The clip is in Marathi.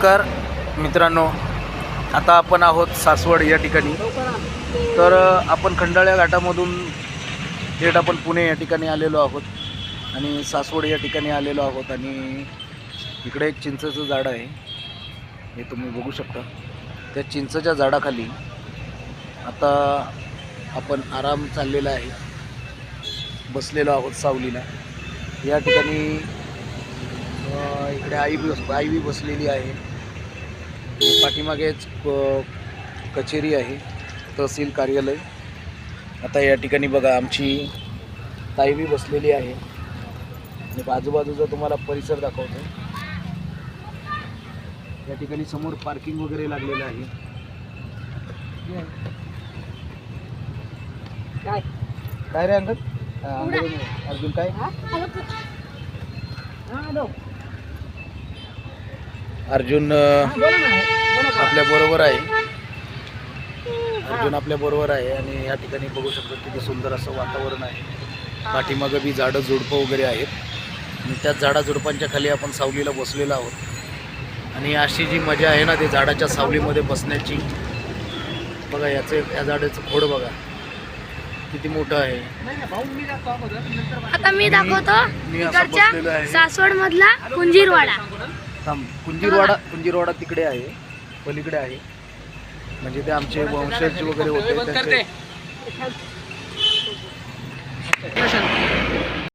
नमस्कार मित्रांनो आता आपण आहोत सासवड या ठिकाणी. तर आपण खंडाळ्या घाटामधून थेट आपण पुणे या ठिकाणी आलेलो आहोत आणि सासवड या ठिकाणी आलेलो आहोत आणि इकडे एक चिंचेचं झाड आहे. हे तुम्ही बघू शकता. त्या चिंचच्या झाडाखाली आता आपण आराम चाललेला आहे. बसलेलो आहोत सावलीला. या ठिकाणी इकडे आई बस आई बी बसलेली आहे. पाठीमागेच कचेरी आहे तहसील कार्यालय. आता या ठिकाणी बघा आमची ताई बी बसलेली आहे. आणि आजूबाजूचा तुम्हाला परिसर दाखवतो. या ठिकाणी समोर पार्किंग वगैरे लागलेलं आहे. काय? काय रे हा, नाही. अर्जुन काय अर्जुन अ, आपल्या बरोबर आहे. अर्जुन आपल्या बरोबर आहे आणि या ठिकाणी बघू शकतो किती सुंदर असं वातावरण आहे. पाठीमागं बी झाडं झुडपं वगैरे आहेत. आणि त्या झाडा झुडपांच्या खाली आपण सावलीला बसलेलो आहोत. आणि अशी जी मजा आहे ना ते झाडाच्या सावलीमध्ये बसण्याची. बघा याचं या झाडाचं खोड बघा. किती मोठं आहे. आता मी दाखवतो. सासवड मधला कुंजीरवाडा थांब कुंजीरवाडा कुंजीरवाडा तिकडे आहे पलीकडे आहे. म्हणजे ते आमचे वंशज वगैरे होते त्यांचे